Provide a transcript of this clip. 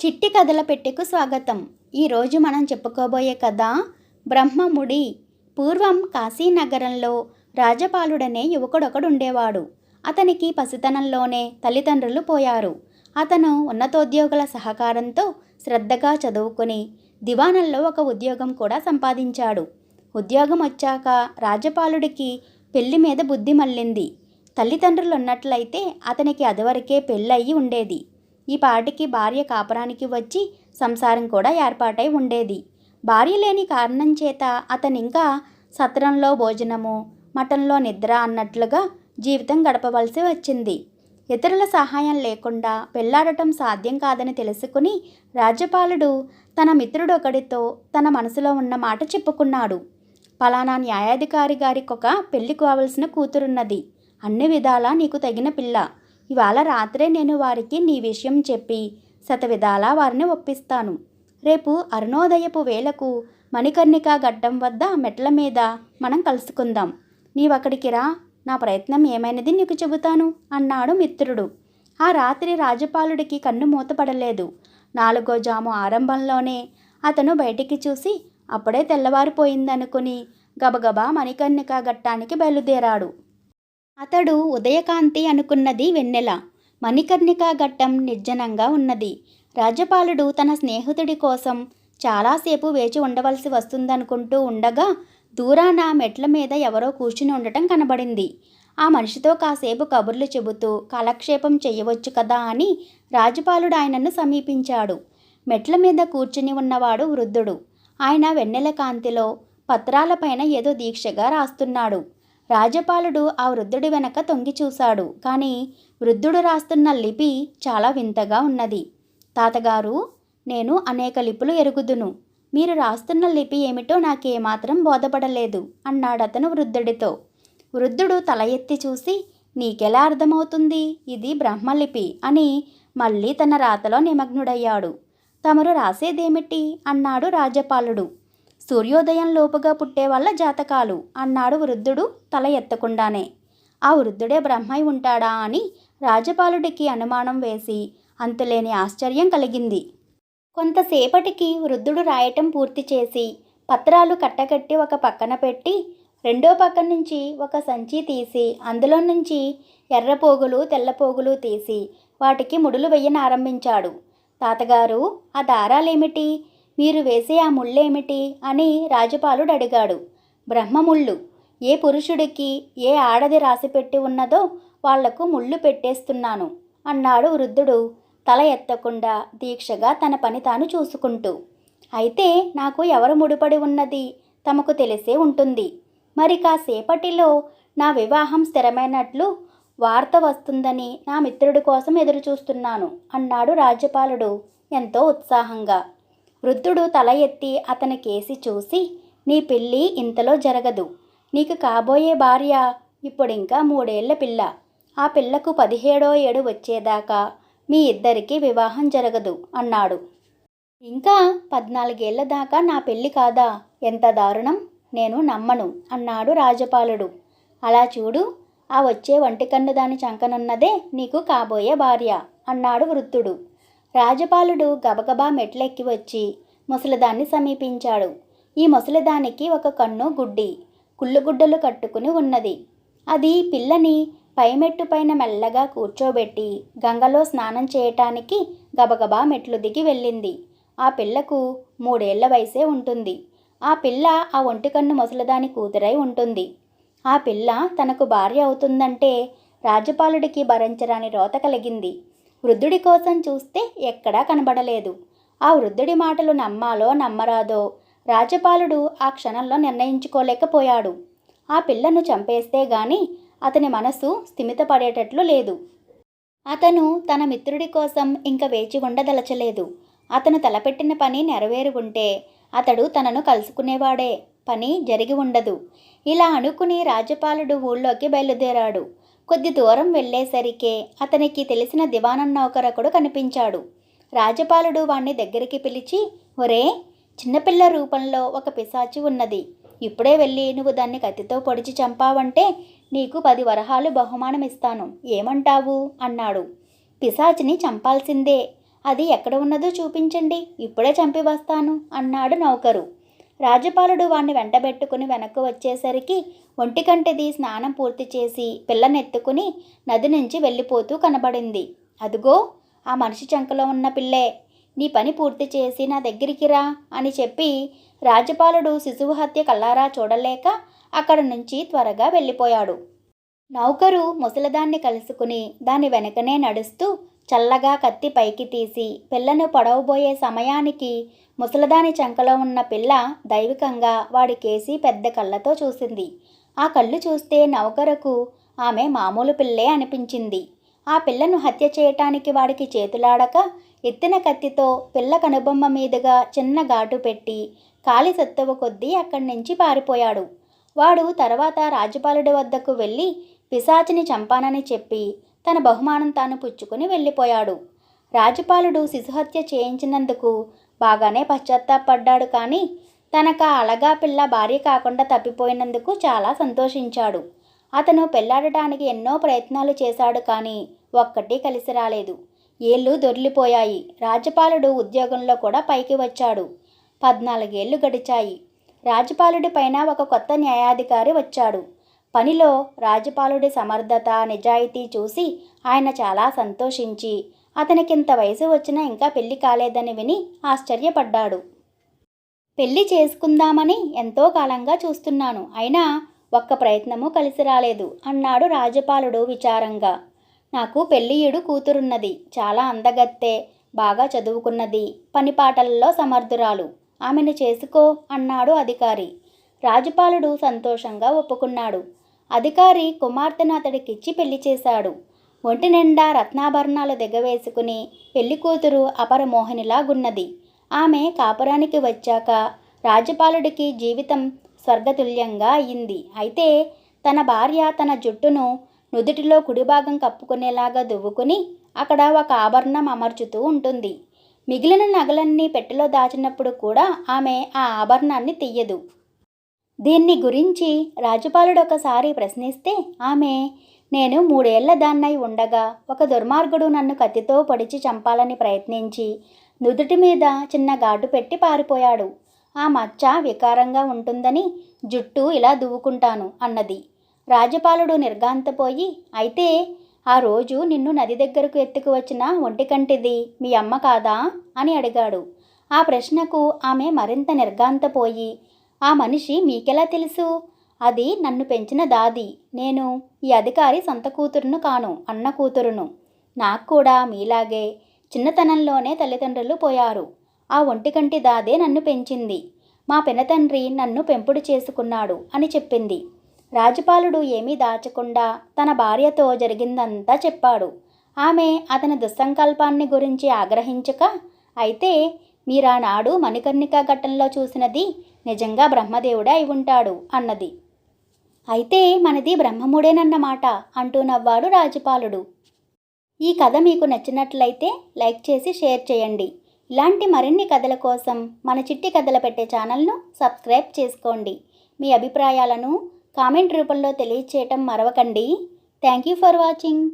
చిట్టి కథల పెట్టెకు స్వాగతం. ఈరోజు మనం చెప్పుకోబోయే కథ బ్రహ్మముడి. పూర్వం కాశీనగరంలో రాజపాలుడనే యువకుడొకడు ఉండేవాడు అతనికి పసితనంలోనే తల్లిదండ్రులు పోయారు. అతను ఉన్నతోద్యోగుల సహకారంతో శ్రద్ధగా చదువుకుని దివాణంలో ఒక ఉద్యోగం కూడా సంపాదించాడు. ఉద్యోగం వచ్చాక రాజపాలుడికి పెళ్ళి మీద బుద్ధి మళ్ళింది. తల్లిదండ్రులు ఉన్నట్లయితే అతనికి అదివరకే పెళ్ళయి ఉండేది. ఈ పాటికి భార్య కాపురానికి వచ్చి సంసారం కూడా ఏర్పాటై ఉండేది. భార్య లేని కారణం చేత అతనింకా ఇంకా సత్రంలో భోజనము మఠంలో నిద్ర అన్నట్లుగా జీవితం గడపవలసి వచ్చింది. ఇతరుల సహాయం లేకుండా పెళ్ళాడటం సాధ్యం కాదని తెలుసుకుని రాజ్యపాలుడు తన మిత్రుడొకడితో తన మనసులో ఉన్న మాట చెప్పుకున్నాడు. పలానా న్యాయాధికారి గారికి ఒక పెళ్ళి కావలసిన కూతురున్నది. అన్ని విధాలా నీకు తగిన పిల్ల. ఇవాళ రాత్రే నేను వారికి నీ విషయం చెప్పి శతవిధాల వారిని ఒప్పిస్తాను. రేపు అరుణోదయపు వేళకు మణికర్ణిక గడ్డం వద్ద మెట్ల మీద మనం కలుసుకుందాం. నీవక్కడికి రా నా ప్రయత్నం ఏమైనది నీకు చెబుతాను అన్నాడు మిత్రుడు. ఆ రాత్రి రాజపాలుడికి కన్ను మూతపడలేదు. నాలుగో జాము ఆరంభంలోనే అతను బయటికి చూసి అప్పుడే తెల్లవారిపోయిందనుకుని గబగబా మణికర్ణిక ఘట్టానికి బయలుదేరాడు. అతడు ఉదయకాంతి అనుకున్నది వెన్నెల. మణికర్ణిక ఘట్టం నిర్జనంగా ఉన్నది. రాజ్యపాలుడు తన స్నేహితుడి కోసం చాలాసేపు వేచి ఉండవలసి వస్తుందనుకుంటూ ఉండగా దూరాన మెట్ల మీద ఎవరో కూర్చుని ఉండటం కనబడింది. ఆ మనిషితో కాసేపు కబుర్లు చెబుతూ కాలక్షేపం చెయ్యవచ్చు కదా అని రాజపాలుడు ఆయనను సమీపించాడు. మెట్ల మీద కూర్చుని ఉన్నవాడు వృద్ధుడు. ఆయన వెన్నెల కాంతిలో పత్రాలపైన ఏదో దీక్షగా రాస్తున్నాడు. రాజపాలుడు ఆ వృద్ధుడి వెనక తొంగి చూశాడు. కానీ వృద్ధుడు రాస్తున్న లిపి చాలా వింతగా ఉన్నది. తాతగారు నేను అనేక లిపులు ఎరుగుదును. మీరు రాస్తున్న లిపి ఏమిటో నాకేమాత్రం బోధపడలేదు అన్నాడతను వృద్ధుడితో. వృద్ధుడు తల ఎత్తి చూసి నీకెలా అర్థమవుతుంది? ఇది బ్రహ్మలిపి అని మళ్ళీ తన రాతలో నిమగ్నుడయ్యాడు. తమరు రాసేదేమిటి? అన్నాడు రాజపాలుడు సూర్యోదయం లోపుగా పుట్టే వాళ్ళ జాతకాలు అన్నాడు వృద్ధుడు తల ఎత్తకుండానే. ఆ వృద్ధుడే బ్రహ్మై ఉంటాడా అని రాజపాలుడికి అనుమానం వేసి అంతులేని ఆశ్చర్యం కలిగింది. కొంతసేపటికి వృద్ధుడు రాయటం పూర్తి చేసి పత్రాలు కట్టకట్టి ఒక పక్కన పెట్టి రెండో పక్క నుంచి ఒక సంచి తీసి అందులో నుంచి ఎర్ర పోగులు తెల్ల పోగులు తీసి వాటికి ముడులు వెయ్యనారంభించాడు తాతగారు ఆ దారాలేమిటి? మీరు వేసే ఆ ముళ్ళేమిటి? అని రాజపాలుడు అడిగాడు. బ్రహ్మముళ్ళు ఏ పురుషుడికి ఏ ఆడది రాసిపెట్టి ఉన్నదో వాళ్ళకు ముళ్ళు పెట్టేస్తున్నాను అన్నాడు వృద్ధుడు తల ఎత్తకుండా దీక్షగా తన పని తాను చూసుకుంటూ. అయితే నాకు ఎవరు ముడిపడి ఉన్నది? తమకు తెలిసే ఉంటుంది. మరి కాసేపటిలో నా వివాహం స్థిరమైనట్లు వార్త వస్తుందని నా మిత్రుడి కోసం ఎదురుచూస్తున్నాను అన్నాడు రాజ్యపాలుడు ఎంతో ఉత్సాహంగా. వృద్ధుడు తల ఎత్తి అతని కేసి చూసి నీ పెళ్ళి ఇంతలో జరగదు. నీకు కాబోయే భార్య ఇప్పుడింకా మూడేళ్ళ పిల్ల. ఆ పిల్లకు పదిహేడో ఏడు వచ్చేదాకా మీ ఇద్దరికీ వివాహం జరగదు అన్నాడు. ఇంకా పద్నాలుగేళ్ళ దాకా నా పెళ్ళి కాదా? ఎంత దారుణం. నేను నమ్మను అన్నాడు రాజపాలుడు. అలా చూడు ఆ వచ్చే వంటికన్ను దాని చంకనున్నదే నీకు కాబోయే భార్య అన్నాడు వృద్ధుడు. రాజపాలుడు గబగబా మెట్లెక్కి వచ్చి ముసలిదాన్ని సమీపించాడు. ఈ ముసలిదానికి ఒక కన్ను గుడ్డి కుళ్ళుగుడ్డలు కట్టుకుని ఉన్నది. అది పిల్లని పైమెట్టు పైన మెల్లగా కూర్చోబెట్టి గంగలో స్నానం చేయటానికి గబగబా మెట్లు దిగి వెళ్ళింది. ఆ పిల్లకు మూడేళ్ళ వయసే ఉంటుంది. ఆ పిల్ల ఆ ఒంటికన్ను ముసలిదాని కూతురై ఉంటుంది. ఆ పిల్ల తనకు భార్య అవుతుందంటే రాజపాలుడికి భరించరాని రోత కలిగింది. వృద్ధుడి కోసం చూస్తే ఎక్కడా కనబడలేదు. ఆ వృద్ధుడి మాటలు నమ్మాలో నమ్మరాదో రాజపాలుడు ఆ క్షణంలో నిర్ణయించుకోలేకపోయాడు. ఆ పిల్లను చంపేస్తే గాని అతని మనసు స్థిమితపడేటట్లు లేదు. అతను తన మిత్రుడి కోసం ఇంక వేచి ఉండదలచలేదు. అతను తలపెట్టిన పని నెరవేరు ఉంటే అతడు తనను కలుసుకునేవాడే. పని జరిగి ఉండదు. ఇలా అనుకుని రాజపాలుడు ఊళ్ళోకి బయలుదేరాడు. కొద్ది దూరం వెళ్ళేసరికే అతనికి తెలిసిన దివానన్న ఒకరొకడు కనిపించాడు. రాజపాలుడు వాణ్ణి దగ్గరికి పిలిచి ఒరే చిన్నపిల్ల రూపంలో ఒక పిశాచి ఉన్నది. ఇప్పుడే వెళ్ళి నువ్వు దాన్ని కత్తితో పొడిచి చంపావంటే నీకు పది వరహాలు బహుమానం ఇస్తాను ఏమంటావు? అన్నాడు. పిశాచిని చంపాల్సిందే. అది ఎక్కడ ఉన్నదో చూపించండి. ఇప్పుడే చంపి వస్తాను అన్నాడు నౌకరు. రాజపాలుడు వాణ్ణి వెంటబెట్టుకుని వెనక్కు వచ్చేసరికి ఒంటికంటిది స్నానం పూర్తి చేసి పిల్లనెత్తుకుని నది నుంచి వెళ్ళిపోతూ కనబడింది. అదుగో ఆ మనిషి చంకలో ఉన్న పిల్లే. నీ పని పూర్తి చేసి నా దగ్గరికి రా అని చెప్పి రాజపాలుడు శిశువు హత్య కల్లారా చూడలేక అక్కడ నుంచి త్వరగా వెళ్ళిపోయాడు. నౌకరు ముసలదాన్ని కలుసుకుని దాని వెనకనే నడుస్తూ చల్లగా కత్తి పైకి తీసి పిల్లను పొడవబోయే సమయానికి ముసలదాని చంకలో ఉన్న పిల్ల దైవికంగా వాడి కేసి పెద్ద కళ్ళతో చూసింది. ఆ కళ్ళు చూస్తే నౌకరకు ఆమె మామూలు పిల్లే అనిపించింది. ఆ పిల్లను హత్య చేయటానికి వాడికి చేతులాడక ఎత్తిన కత్తితో పిల్ల కనుబొమ్మ మీదుగా చిన్న ఘాటు పెట్టి కాలి సత్తువ కొద్దీ అక్కడి నుంచి పారిపోయాడు. వాడు తర్వాత రాజుపాలుడి వద్దకు వెళ్ళి పిశాచిని చంపానని చెప్పి తన బహుమానం తాను పుచ్చుకుని వెళ్ళిపోయాడు. రాజపాలుడు శిశుహత్య చేయించినందుకు బాగానే పశ్చాత్తాపడ్డాడు కానీ తనకు అలగా పిల్ల భార్య కాకుండా తప్పిపోయినందుకు చాలా సంతోషించాడు. అతను పెళ్ళాడటానికి ఎన్నో ప్రయత్నాలు చేశాడు కానీ ఒక్కటి కలిసి రాలేదు. ఏళ్ళు దొర్లిపోయాయి రాజపాలుడు ఉద్యోగంలో కూడా పైకి వచ్చాడు. పద్నాలుగేళ్ళు గడిచాయి. రాజపాలుడి పైన ఒక కొత్త న్యాయాధికారి వచ్చాడు. పనిలో రాజపాలుడి సమర్థత నిజాయితీ చూసి ఆయన చాలా సంతోషించి అతనికింత వయసు వచ్చినా ఇంకా పెళ్ళి కాలేదని విని ఆశ్చర్యపడ్డాడు. పెళ్ళి చేసుకుందామని ఎంతో కాలంగా చూస్తున్నాను. అయినా ఒక్క ప్రయత్నము కలిసి రాలేదు అన్నాడు రాజపాలుడు విచారంగా. నాకు పెళ్ళియుడు కూతురున్నది. చాలా అందగత్తే బాగా చదువుకున్నది పనిపాటలలో సమర్థురాలు. ఆమెను చేసుకో అన్నాడు అధికారి. రాజపాలుడు సంతోషంగా ఒప్పుకున్నాడు. అధికారి కుమార్తెను అతడికిచ్చి పెళ్ళి చేశాడు. ఒంటి నిండా రత్నాభరణాలు దిగవేసుకుని పెళ్ళి కూతురు అపరమోహినిలాగున్నది. ఆమె కాపురానికి వచ్చాక రాజపాలుడికి జీవితం స్వర్గతుల్యంగా అయింది అయితే తన భార్య తన జుట్టును నుదుటిలో కుడిభాగం కప్పుకునేలాగా దువ్వుకుని అక్కడ ఒక ఆభరణం అమర్చుతూ ఉంటుంది. మిగిలిన నగలన్నీ పెట్టెలో దాచినప్పుడు కూడా ఆమె ఆ ఆభరణాన్ని తీయదు. దీన్ని గురించి రాజపాలుడు ఒకసారి ప్రశ్నిస్తే ఆమె నేను మూడేళ్ళ దాన్నై ఉండగా ఒక దుర్మార్గుడు నన్ను కత్తితో పొడిచి చంపాలని ప్రయత్నించి నుదుటి మీద చిన్న ఘాటు పెట్టి పారిపోయాడు. ఆ మచ్చ వికారంగా ఉంటుందని జుట్టు ఇలా దువ్వుకుంటాను అన్నది. రాజపాలుడు నిర్గాంతపోయి అయితే ఆ రోజు నిన్ను నది దగ్గరకు ఎత్తుకు వచ్చిన ఒంటికంటిది మీ అమ్మ కాదా? అని అడిగాడు. ఆ ప్రశ్నకు ఆమె మరింత నిర్గాంతపోయి ఆ మనిషి మీకెలా తెలుసు? అది నన్ను పెంచిన దాది. నేను ఈ అధికారి సొంత కూతురును కాను అన్న కూతురును. నాకు కూడా మీలాగే చిన్నతనంలోనే తల్లిదండ్రులు పోయారు. ఆ ఒంటికంటి దాదే నన్ను పెంచింది. మా పినతండ్రి నన్ను పెంపుడు చేసుకున్నాడు అని చెప్పింది. రాజపాలుడు ఏమీ దాచకుండా తన భార్యతో జరిగిందంతా చెప్పాడు. ఆమె అతని దుస్సంకల్పాన్ని గురించి ఆగ్రహించక అయితే మీరానాడు మణికర్ణిక ఘట్టంలో చూసినది నిజంగా బ్రహ్మదేవుడే అయి ఉంటాడు అన్నది. అయితే మనది బ్రహ్మముడేనన్నమాట అంటూ నవ్వాడు రాజపాలుడు. ఈ కథ మీకు నచ్చినట్లయితే లైక్ చేసి షేర్ చేయండి. ఇలాంటి మరిన్ని కథల కోసం మన చిట్టి కథలు పెట్టే ఛానల్ను సబ్స్క్రైబ్ చేసుకోండి. మీ అభిప్రాయాలను కామెంట్ రూపంలో తెలియచేయటం మరవకండి. Thank you for watching.